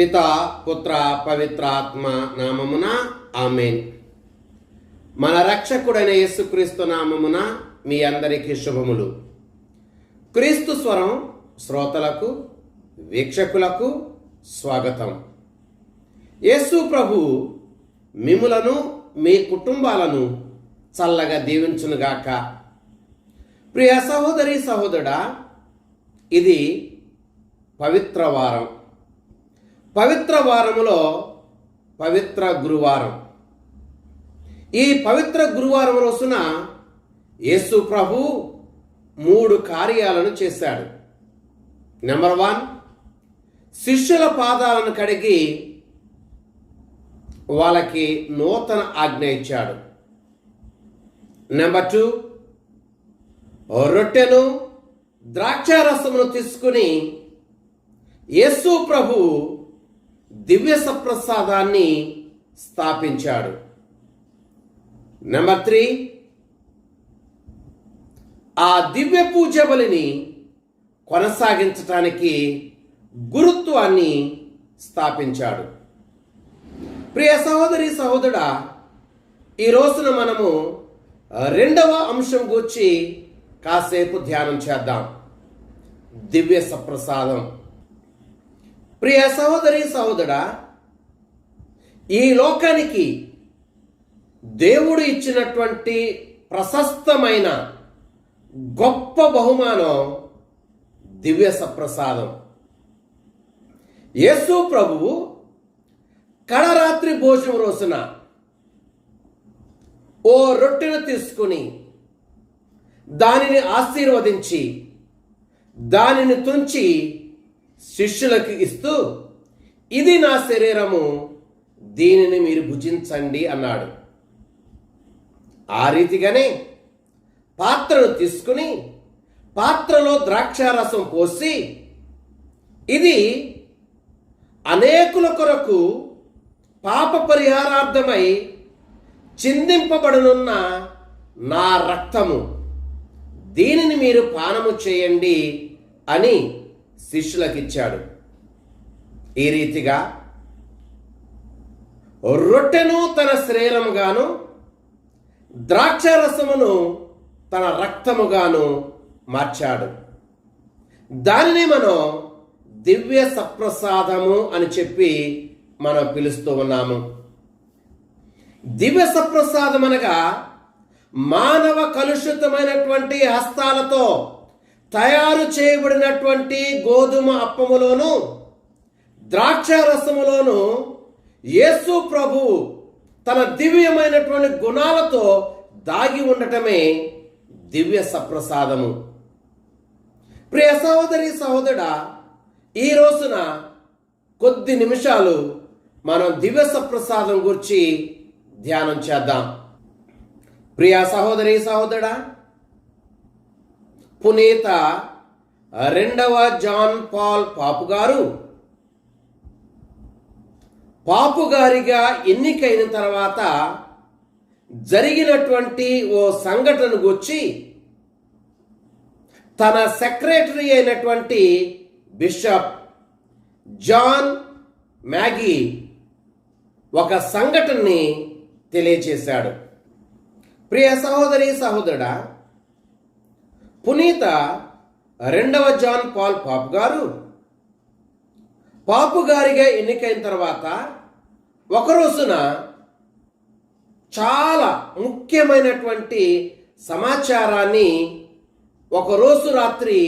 పిత పుత్ర పవిత్రాత్మ నామమున ఆమెన్. మన రక్షకుడైన యేసుక్రీస్తు నామమున మీ అందరికీ శుభములు. క్రీస్తు స్వరం శ్రోతలకు వీక్షకులకు స్వాగతం. యేసు ప్రభు మిములను మీ కుటుంబాలను చల్లగా దీవించునుగాక. ప్రియ సహోదరి సహోదరుడా ఇది పవిత్ర వారం. పవిత్ర వారములో పవిత్ర గురువారం. ఈ పవిత్ర గురువారం రోజున యేసు ప్రభు మూడు కార్యాలను చేశాడు. నెంబర్ వన్ శిష్యుల పాదాలను కడిగి వాళ్ళకి నూతన ఆజ్ఞ ఇచ్చాడు. నెంబర్ టూ రొట్టెను ద్రాక్షారసమును తీసుకుని యేసు ప్రభు దివ్య సప్రసాదాన్ని స్థాపించాడు. నెంబర్ త్రీ ఆ దివ్య పూజ బలిని కొనసాగించటానికి గురుత్వాన్ని స్థాపించాడు. ప్రియ సహోదరి సహోదరుడా ఈ రోజున మనము రెండవ అంశం గూర్చి కాసేపు ధ్యానం చేద్దాం. దివ్య సప్రసాదం. ప్రియ సహోదరి సహోదరా ఈ లోకానికి దేవుడు ఇచ్చినటువంటి ప్రశస్తమైన గొప్ప బహుమానం దివ్య సప్రసాదం. యేసు ప్రభువు కడరాత్రి భోజనం రోజున ఓ రొట్టెను తీసుకుని దానిని ఆశీర్వదించి దానిని తుంచి శిష్యులకు ఇస్తూ ఇది నా శరీరము దీనిని మీరు భుజించండి అన్నాడు. ఆ రీతిగానే పాత్రను తీసుకుని పాత్రలో ద్రాక్షారసం పోసి ఇది అనేకుల కొరకు పాప పరిహారార్థమై చిందింపబడనున్న నా రక్తము. దీనిని మీరు పానము చేయండి అని శిష్యులకిచ్చాడు. ఈ రీతిగా రొట్టెను తన శరీరముగాను ద్రాక్షారసమును తన రక్తముగాను మార్చాడు. దానిని మనం దివ్య సప్రసాదము అని చెప్పి మనం పిలుస్తూ ఉన్నాము. దివ్య సప్రసాదం అనగా మానవ కలుషితమైనటువంటి హస్తాలతో తయారు చేయబడినటువంటి గోధుమ అప్పములోను ద్రాక్ష రసములోను యేసు ప్రభు తన దివ్యమైనటువంటి గుణాలతో దాగి ఉండటమే దివ్య సప్రసాదము. ప్రియ సహోదరి సహోదరుడా ఈ రోజున కొద్ది నిమిషాలు మనం దివ్య సప్రసాదం గురించి ధ్యానం చేద్దాం. ప్రియ సహోదరి సహోదరా పునేత రెండవ జాన్ పాల్ పాపు గారు. పాపు గారిగా ఎన్నికైన తర్వాత జరిగినటువంటి ఓ సంఘటన గురించి తన సెక్రటరీ అయినటువంటి బిషప్ జాన్ మ్యాగీ ఒక సంఘటనని తెలియచేశాడు ప్రియ సహోదరి సహోదరుడా పునీత రెండవ జాన్ పాల్ పాప్ గారు. పాపు గారిగా ఎన్నికైన తర్వాత ఒక రోజున చాలా ముఖ్యమైనటువంటి సమాచారాన్ని ఒక రోజు రాత్రి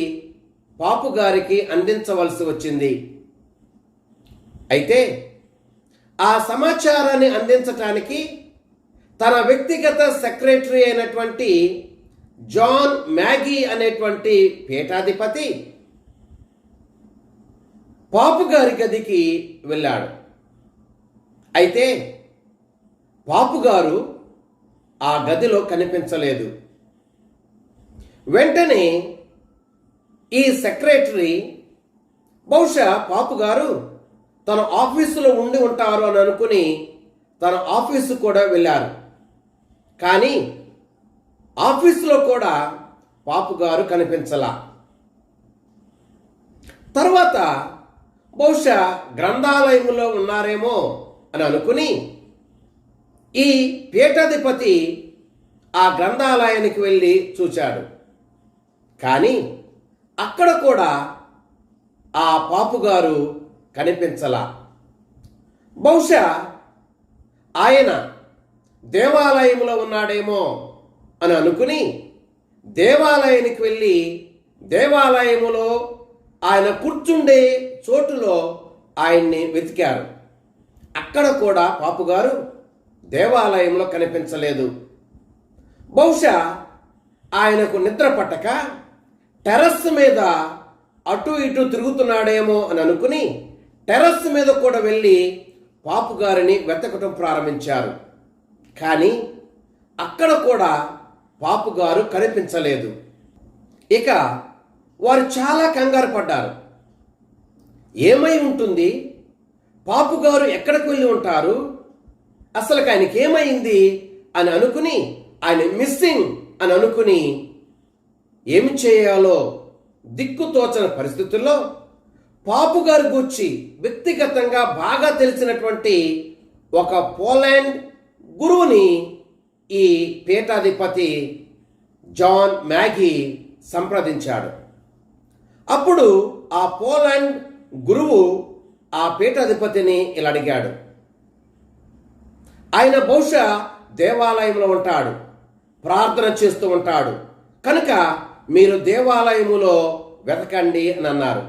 పాపు గారికి అందించవలసి వచ్చింది. అయితే ఆ సమాచారాన్ని అందించటానికి తన వ్యక్తిగత సెక్రటరీ అయినటువంటి జాన్ మ్యాగీ అనేటువంటి పీఠాధిపతి పాపు గారి గదికి వెళ్ళాడు. అయితే పాపు గారు ఆ గదిలో కనిపించలేదు. వెంటనే ఈ సెక్రటరీ బహుశా పాపు గారు తన ఆఫీసులో ఉండి ఉంటారు అని అనుకుని తన ఆఫీసు కూడా వెళ్ళారు. కానీ ఆఫీసులో కూడా పాపు గారు కనిపించలా. తర్వాత బహుశా గ్రంథాలయంలో ఉన్నారేమో అని అనుకుని ఈ పీఠాధిపతి ఆ గ్రంథాలయానికి వెళ్ళి చూచాడు. కానీ అక్కడ కూడా ఆ పాపుగారు కనిపించలా. బహుశా ఆయన దేవాలయంలో ఉన్నాడేమో అని అనుకుని దేవాలయానికి వెళ్ళి దేవాలయములో ఆయన కూర్చుండే చోటులో ఆయన్ని వెతికారు. అక్కడ కూడా పాపుగారు దేవాలయంలో కనిపించలేదు. బహుశా ఆయనకు నిద్ర పట్టక టెర్రస్ మీద అటు ఇటు తిరుగుతున్నాడేమో అని అనుకుని టెర్రస్ మీద కూడా వెళ్ళి పాపుగారిని వెతకటం ప్రారంభించారు. కానీ అక్కడ కూడా పాపుగారు కనిపించలేదు. ఇక వారు చాలా కంగారు పడ్డారు. ఏమై ఉంటుంది? పాపుగారు ఎక్కడికి వెళ్ళి ఉంటారు? అసలు ఆయనకి ఏమైంది? అని అనుకుని ఆయన మిస్సింగ్ అని అనుకుని ఏమి చేయాలో దిక్కుతోచని పరిస్థితుల్లో పాపుగారి గూర్చి వ్యక్తిగతంగా బాగా తెలిసినటువంటి ఒక పోలాండ్ గురువుని ఈ పీఠాధిపతి జాన్ మ్యాగీ సంప్రదించాడు. అప్పుడు ఆ పోలాండ్ గురువు ఆ పీఠాధిపతిని ఇలా అడిగాడు. ఆయన బహుశా దేవాలయంలో ఉంటాడు ప్రార్థన చేస్తూ ఉంటాడు కనుక మీరు దేవాలయములో వెతకండి అని అన్నారు.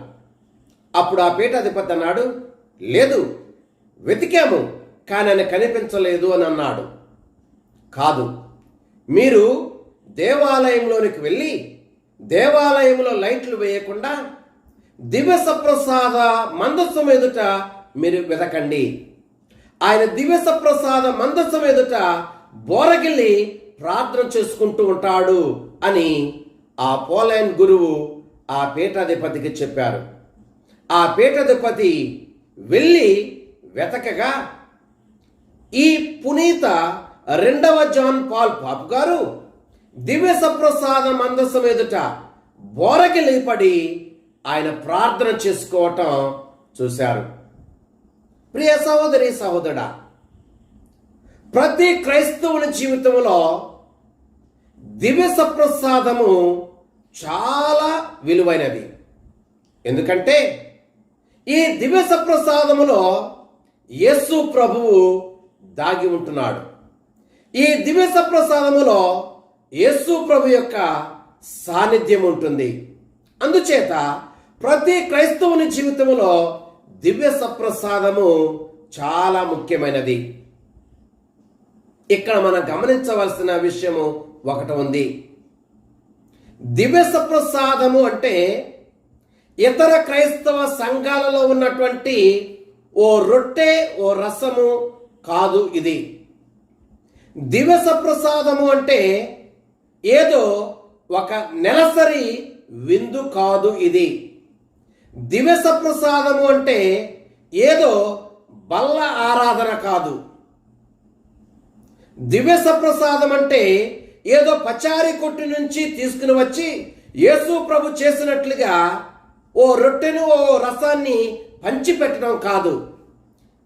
అప్పుడు ఆ పీఠాధిపతి అన్నాడు లేదు వెతికాము కానీ ఆయన కనిపించలేదు అని అన్నాడు. కాదు. మీరు దేవాలయంలోనికి వెళ్ళి దేవాలయంలో లైట్లు వేయకుండా దివ్య సప్రసాద మందస్సం ఎదుట మీరు వెతకండి. ఆయన దివ్య సప్రసాద మందస్సం ఎదుట బోరగిల్లి ప్రార్థన చేసుకుంటూ ఉంటాడు అని ఆ పోలాండ్ గురువు ఆ పీఠాధిపతికి చెప్పారు. ఆ పీఠాధిపతి వెళ్ళి వెతకగా ఈ పునీత రెండవ జాన్ పాల్ పాప్ గారు దివ్య సప్రసాద మందసం ఎదుట బోరకి లేపడి ఆయన ప్రార్థన చేసుకోవటం చూశారు. ప్రియ సహోదరి సహోదరుడా ప్రతి క్రైస్తవుని జీవితంలో దివ్య సప్రసాదము చాలా విలువైనది. ఎందుకంటే ఈ దివ్య సప్రసాదములో యేసు ప్రభువు దాగి ఉంటున్నాడు. ఈ దివ్య సప్రసాదములో యేసు ప్రభు యొక్క సాన్నిధ్యం ఉంటుంది. అందుచేత ప్రతి క్రైస్తవుని జీవితంలో దివ్య సప్రసాదము చాలా ముఖ్యమైనది. ఇక్కడ మనం గమనించవలసిన విషయము ఒకటి ఉంది. దివ్య సప్రసాదము అంటే ఇతర క్రైస్తవ సంఘాలలో ఉన్నటువంటి ఓ రొట్టె ఓ రసము కాదు ఇది. దివస ప్రసాదము అంటే ఏదో ఒక నెలసరి విందు కాదు ఇది. దివస ప్రసాదము అంటే ఏదో బల్ల ఆరాధన కాదు. దివస ప్రసాదం అంటే ఏదో పచారి కొట్టు నుంచి తీసుకుని వచ్చి యేసు ప్రభు చేసినట్లుగా ఓ రొట్టెను ఓ రసాన్ని పంచిపెట్టడం కాదు.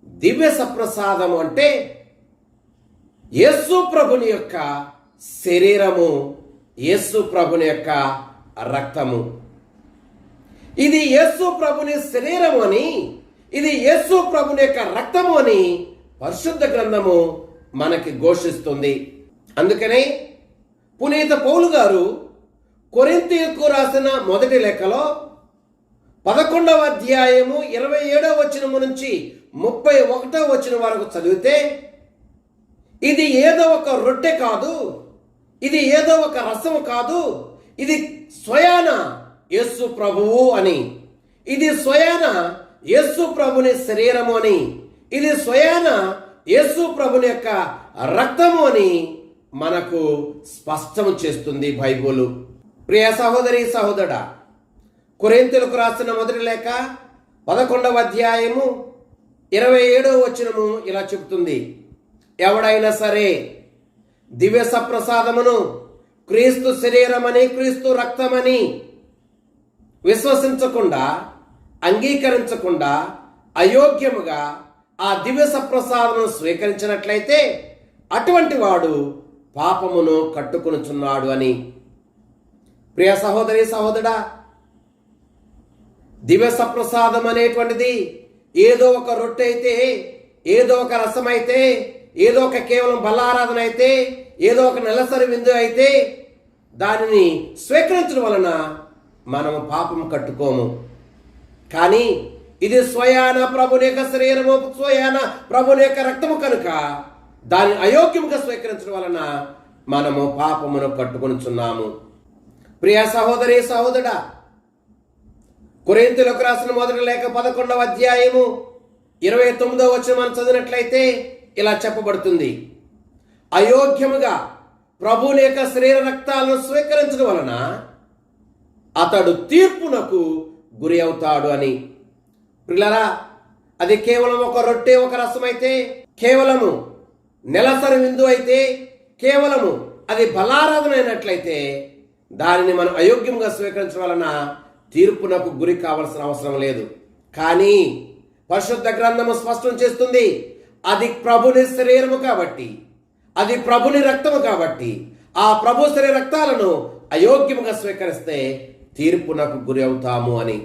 దివ్య సప్రసాదం అంటే యేసు ప్రభుని యొక్క శరీరము యేసు ప్రభుని యొక్క రక్తము. ఇది యేసు ప్రభుని శరీరము అని ఇది యేసు ప్రభుని యొక్క రక్తము అని పరిశుద్ధ గ్రంథము మనకి ఘోషిస్తుంది. అందుకనే పునీత పౌలు గారు కొరింతీయుకు రాసిన మొదటి లెక్కలో పదకొండవ అధ్యాయము ఇరవై ఏడవ వచనము నుంచి ముప్పై ఒకటవ వచనం వరకు చదివితే ఇది ఏదో ఒక రొట్టె కాదు. ఇది ఏదో ఒక రసం కాదు. ఇది స్వయాన యేసు ప్రభువు అని. ఇది స్వయాన యేసు ప్రభుని శరీరము అని. ఇది స్వయాన యేసు ప్రభుని యొక్క రక్తము అని మనకు స్పష్టం చేస్తుంది బైబుల్. ప్రియ సహోదరి సహోదర కురేంతులకు రాసిన మొదటి లేఖ పదకొండవ అధ్యాయము ఇరవై ఏడవ వచనము ఇలా చెబుతుంది. ఎవడైనా సరే దివ్య సప్రసాదమును క్రీస్తు శరీరమని క్రీస్తు రక్తమని విశ్వసించకుండా అంగీకరించకుండా అయోగ్యముగా ఆ దివ్య సప్రసాదమును స్వీకరించినట్లయితే అటువంటి వాడు పాపమును కట్టుకొనుచున్నాడు అని. ప్రియ సహోదరి సహోదరా దివ్య సప్రసాదం అనేటువంటిది ఏదో ఒక రొట్టె అయితే ఏదో ఒక రసం అయితే ఏదో ఒక కేవలం బల్లారాధన అయితే ఏదో ఒక నెలసరి విందు అయితే దానిని స్వీకరించడం వలన మనము పాపం కట్టుకోము. కానీ ఇది స్వయాన ప్రభుని యొక్క శరీరము స్వయాన ప్రభుని యొక్క రక్తము కనుక దాన్ని అయోగ్యముగా స్వీకరించడం వలన మనము పాపమును కట్టుకొనిచున్నాము. ప్రియ సహోదరి సహోదరా కురేంతులకు రాసిన మొదటి లేక పదకొండవ అధ్యాయము ఇరవై తొమ్మిదో వచ్చిన మనం చదివినట్లయితే ఇలా చెప్పబడుతుంది. అయోగ్యముగా ప్రభుని యొక్క శరీర రక్తాలను స్వీకరించడం వలన అతడు తీర్పునకు గురి అవుతాడు అని. పిల్లరా అది కేవలం ఒక రొట్టె ఒక రసం అయితే కేవలము నెలసరి విందు అయితే కేవలము అది బలారాధన అయినట్లయితే దానిని మనం అయోగ్యంగా స్వీకరించడం వలన తీర్పునకు గురి కావాల్సిన అవసరం లేదు. కానీ పరిశుద్ధ గ్రంథము స్పష్టం చేస్తుంది అది ప్రభుని శరీరము కాబట్టి అది ప్రభుని రక్తము కాబట్టి ఆ ప్రభు శరీర రక్తాలను అయోగ్యముగా స్వీకరిస్తే తీర్పునకు గురి అవుతాము అని.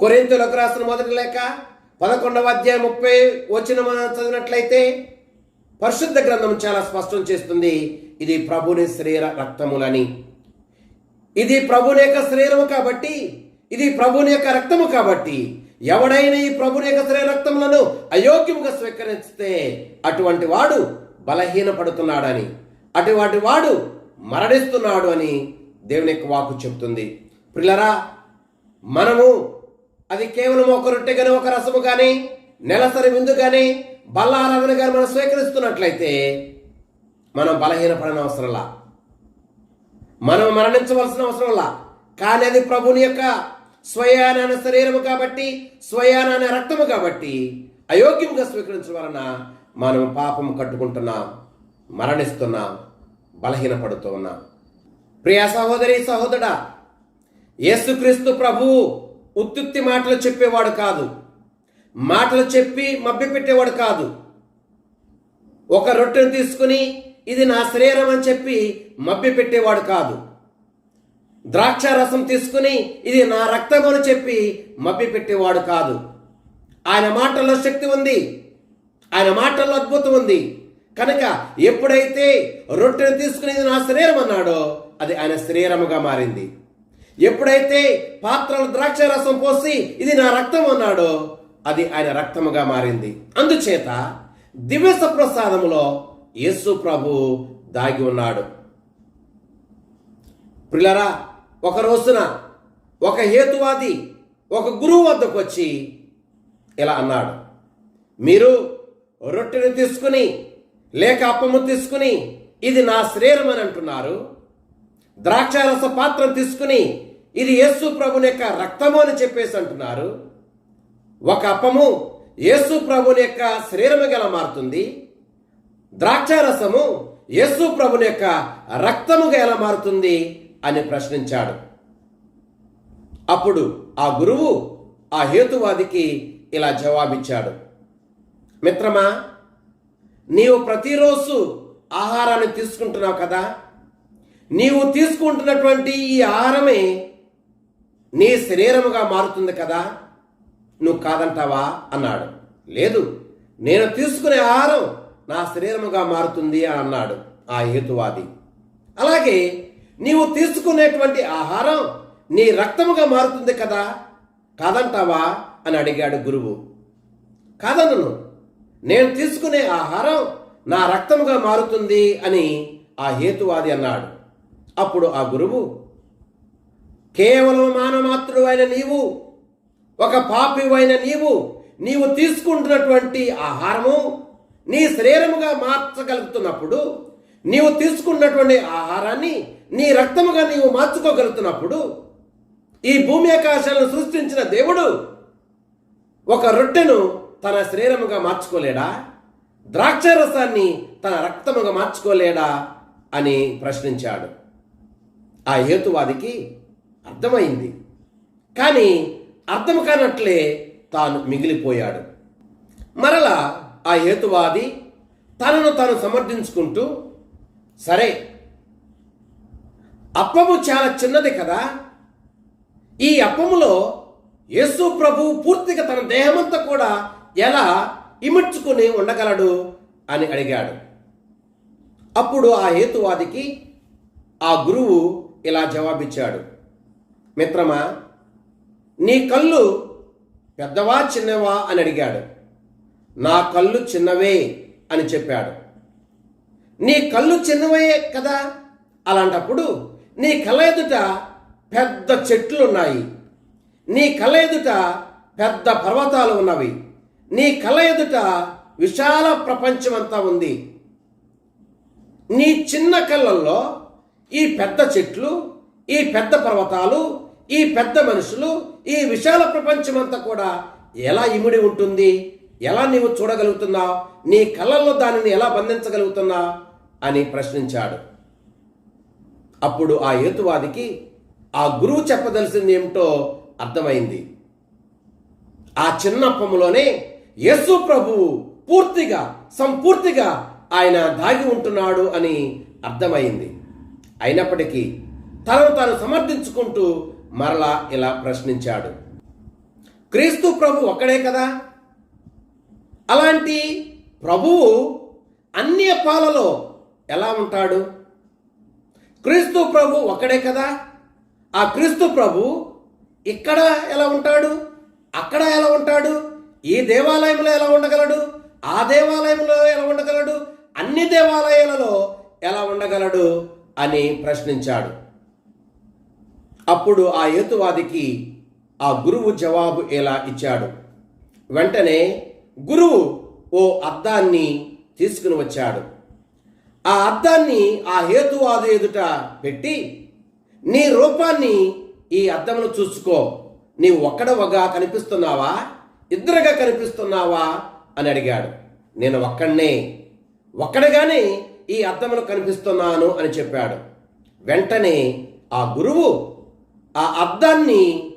కొరింతలకు రాసిన మొదటి లేక పదకొండవ అధ్యాయం ముప్పై వచ్చిన మనం చదివినట్లయితే పరిశుద్ధ గ్రంథం చాలా స్పష్టం చేస్తుంది ఇది ప్రభుని శరీర రక్తములని. ఇది ప్రభుని యొక్క శరీరము కాబట్టి ఇది ప్రభుని యొక్క రక్తము కాబట్టి ఎవడైనా ఈ ప్రభుని యొక్క రక్తములను అయోగ్యముగా స్వీకరిస్తే అటువంటి వాడు బలహీనపడుతున్నాడని అటువంటి వాడు మరణిస్తున్నాడు అని దేవుని యొక్క వాకు చెప్తుంది. పిల్లరా మనము అది కేవలం ఒక రొట్టె కానీ ఒక రసము కానీ నెలసరి విందు కానీ బల్లారాధన కానీ మనం స్వీకరిస్తున్నట్లయితే మనం బలహీనపడని అవసరంలా మనం మరణించవలసిన అవసరంలా కానీ అది ప్రభుని యొక్క స్వయానాన శరీరము కాబట్టి స్వయానాన రక్తము కాబట్టి అయోగ్యముగా స్వీకరించడం వలన మనం పాపం కట్టుకుంటున్నాం మరణిస్తున్నాం బలహీనపడుతూ ఉన్నాం. ప్రియా సహోదరి సహోదరా యేసుక్రీస్తు ప్రభువు ఉత్తుక్తి మాటలు చెప్పేవాడు కాదు. మాటలు చెప్పి మభ్యపెట్టేవాడు కాదు. ఒక రొట్టెను తీసుకుని ఇది నా శరీరం అని చెప్పి మభ్యపెట్టేవాడు కాదు. ద్రాక్ష రసం తీసుకుని ఇది నా రక్తం అని చెప్పి మభ్యపెట్టేవాడు కాదు. ఆయన మాటల్లో శక్తి ఉంది. ఆయన మాటల్లో అద్భుతం ఉంది. కనుక ఎప్పుడైతే రొట్టెను తీసుకుని ఇది నా శరీరం అన్నాడో అది ఆయన శరీరముగా మారింది. ఎప్పుడైతే పాత్రలు ద్రాక్ష రసం పోసి ఇది నా రక్తం అన్నాడో అది ఆయన రక్తముగా మారింది. అందుచేత దివ్య ప్రసాదములో యేసు ప్రభు దాగి ఉన్నాడు. ప్రిలరా ఒక రోజున ఒక హేతువాది ఒక గురువు వద్దకు వచ్చి ఇలా అన్నాడు మీరు రొట్టెను తీసుకుని లేక అప్పము తీసుకుని ఇది నా శరీరం అని అంటున్నారు. ద్రాక్షారస పాత్ర తీసుకుని ఇది యేసు ప్రభుని యొక్క రక్తము అని చెప్పేసి అంటున్నారు. ఒక అప్పము యేసు ప్రభుని యొక్క శరీరముగా ఎలా మారుతుంది. ద్రాక్షారసము యేసు ప్రభుని యొక్క రక్తముగా ఎలా మారుతుంది. అని ప్రశ్నించాడు. అప్పుడు ఆ గురువు ఆ హేతువాదికి ఇలా జవాబిచ్చాడు. మిత్రమా నీవు ప్రతిరోజు ఆహారాన్ని తీసుకుంటున్నావు కదా? నీవు తీసుకుంటున్నటువంటి ఈ ఆహారమే నీ శరీరముగా మారుతుంది కదా? నువ్వు కాదంటావా? అన్నాడు. లేదు నేను తీసుకునే ఆహారం నా శరీరముగా మారుతుంది అని అన్నాడు ఆ హేతువాది. అలాగే నీవు తీసుకునేటువంటి ఆహారం నీ రక్తముగా మారుతుంది కదా? కాదంటావా? అని అడిగాడు గురువు. కాదనను. నేను తీసుకునే ఆహారం నా రక్తముగా మారుతుంది అని ఆ హేతువాది అన్నాడు. అప్పుడు ఆ గురువు కేవలం మానమాత్రుడు అయిన నీవు ఒక పాపివైన నీవు నీవు తీసుకుంటున్నటువంటి ఆహారము నీ శరీరముగా మార్చగలుగుతున్నప్పుడు నీవు తీసుకున్నటువంటి ఆహారాన్ని నీ రక్తముగా నీవు మార్చుకోగలుగుతున్నప్పుడు ఈ భూమి ఆకాశాలను సృష్టించిన దేవుడు ఒక రొట్టెను తన శరీరముగా మార్చుకోలేడా? ద్రాక్షారసాన్ని తన రక్తముగా మార్చుకోలేడా? అని ప్రశ్నించాడు. ఆ హేతువాదికి అర్థమైంది. కానీ అర్థం కానట్లే తాను మిగిలిపోయాడు. మరలా ఆ హేతువాది తనను తాను సమర్థించుకుంటూ సరే. అప్పము చాలా చిన్నది కదా. ఈ అప్పములో యేసు ప్రభు పూర్తిగా తన దేహమంతా కూడా ఎలా ఇముడ్చుకుని ఉండగలడు అని అడిగాడు. అప్పుడు ఆ హేతువాదికి ఆ గురువు ఇలా జవాబిచ్చాడు. మిత్రమా నీ కళ్ళు పెద్దవా చిన్నవా అని అడిగాడు. నా కళ్ళు చిన్నవే అని చెప్పాడు. నీ కళ్ళు చిన్నవయే కదా? అలాంటప్పుడు నీ కళ్ళ ఎదుట పెద్ద చెట్లు ఉన్నాయి నీ కళ్ళ ఎదుట పెద్ద పర్వతాలు ఉన్నవి. నీ కళ్ళ ఎదుట విశాల ప్రపంచమంతా ఉంది. నీ చిన్న కళ్ళల్లో ఈ పెద్ద చెట్లు ఈ పెద్ద పర్వతాలు ఈ పెద్ద మనుషులు ఈ విశాల ప్రపంచమంతా కూడా ఎలా ఇమిడి ఉంటుంది? ఎలా నీవు చూడగలుగుతున్నావు? నీ కళ్ళల్లో దానిని ఎలా బంధించగలుగుతున్నావు? అని ప్రశ్నించాడు. అప్పుడు ఆ హేతువాదికి ఆ గురువు చెప్పదలసింది ఏమిటో అర్థమైంది. ఆ చిన్నప్పములోనే యేసు ప్రభువు పూర్తిగా సంపూర్తిగా ఆయన దాగి ఉంటున్నాడు అని అర్థమైంది. అయినప్పటికీ తనను తాను సమర్థించుకుంటూ మరలా ఇలా ప్రశ్నించాడు. క్రీస్తు ప్రభు ఒక్కడే కదా? అలాంటి ప్రభువు అన్ని పాలలో ఎలా ఉంటాడు? క్రీస్తు ప్రభు ఒక్కడే కదా? ఆ క్రీస్తు ప్రభు ఇక్కడ ఎలా ఉంటాడు? అక్కడ ఎలా ఉంటాడు? ఈ దేవాలయంలో ఎలా ఉండగలడు? ఆ దేవాలయంలో ఎలా ఉండగలడు? అన్ని దేవాలయాలలో ఎలా ఉండగలడు అని ప్రశ్నించాడు. అప్పుడు ఆ హేతువాదికి ఆ గురువు జవాబు ఇలా ఇచ్చాడు? వెంటనే గురువు ఓ అద్దాన్ని తీసుకుని వచ్చాడు. ఆ అర్థాన్ని ఆ హేతువాదు ఎదుట పెట్టి నీ రూపాన్ని ఈ అద్దంలో చూసుకో. నీవు ఒక్కడవగా కనిపిస్తున్నావా? ఇద్దరుగా కనిపిస్తున్నావా? అని అడిగాడు. నేను ఒక్కడనే ఒక్కడగానే ఈ అద్దంలో కనిపిస్తున్నాను అని చెప్పాడు. వెంటనే ఆ గురువు ఆ అద్దాన్ని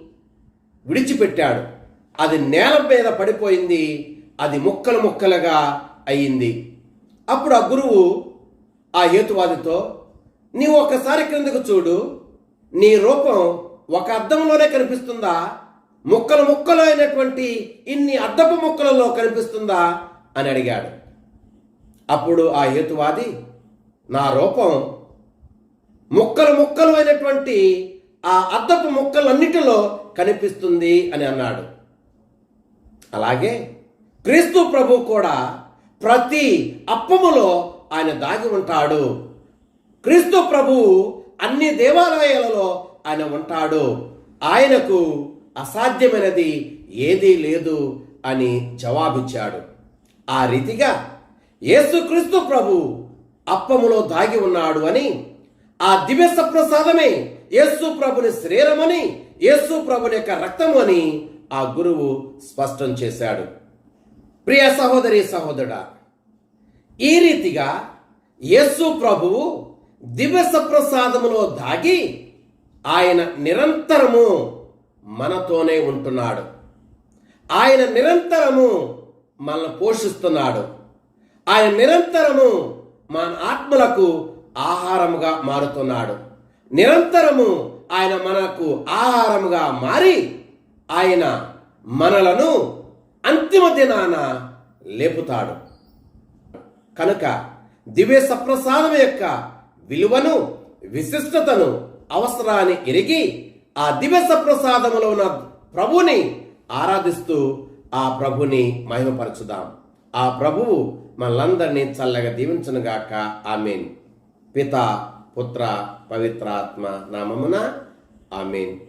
విడిచిపెట్టాడు. అది నేల మీద పడిపోయింది. అది ముక్కలు ముక్కలుగా అయ్యింది అప్పుడు ఆ గురువు ఆ హేతువాదితో నీవు ఒకసారి క్రిందకు చూడు నీ రూపం ఒక అద్దంలోనే కనిపిస్తుందా? ముక్కలు ముక్కలు అయినటువంటి ఇన్ని అద్దపు ముక్కలలో కనిపిస్తుందా? అని అడిగాడు. అప్పుడు ఆ హేతువాది నా రూపం ముక్కలు ముక్కలు అయినటువంటి ఆ అద్దపు ముక్కలన్నిటిలో కనిపిస్తుంది అని అన్నాడు. అలాగే క్రీస్తు ప్రభు కూడా ప్రతి అప్పములో ఆయన దాగి ఉంటాడు. క్రీస్తు ప్రభువు అన్ని దేవాలయాలలో ఆయన ఉంటాడు. ఆయనకు అసాధ్యమైనది ఏదీ లేదు అని జవాబిచ్చాడు. ఆ రీతిగా యేసుక్రీస్తు ప్రభు అప్పములో దాగి ఉన్నాడు అని ఆ దివ్య సప్రసాదమే యేసు ప్రభుని శరీరమని యేసు ప్రభుని యొక్క రక్తము అని ఆ గురువు స్పష్టం చేశాడు. ప్రియ సహోదరి సహోదరుడా ఈ రీతిగా యేసు ప్రభువు దివ్య ప్రసాదములో దాగి ఆయన నిరంతరము మనతోనే ఉంటున్నాడు. ఆయన నిరంతరము మనల్ని పోషిస్తున్నాడు. ఆయన నిరంతరము మన ఆత్మలకు ఆహారముగా మారుతున్నాడు. నిరంతరము ఆయన మనకు ఆహారముగా మారి ఆయన మనలను అంతిమ దినాన లేపుతాడు. కనుక దివ్య సప్రసాదం యొక్క విలువను విశిష్టతను అవసరాన్ని ఎరిగి ఆ దివ్య సప్రసాదములో ఉన్న ప్రభుని ఆరాధిస్తూ ఆ ప్రభుని మహిమపరచుదాం. ఆ ప్రభువు మనలందరినీ చల్లగా దీవించనుగాక ఆమెన్. పిత పుత్ర పవిత్రాత్మ నామమున ఆమెన్.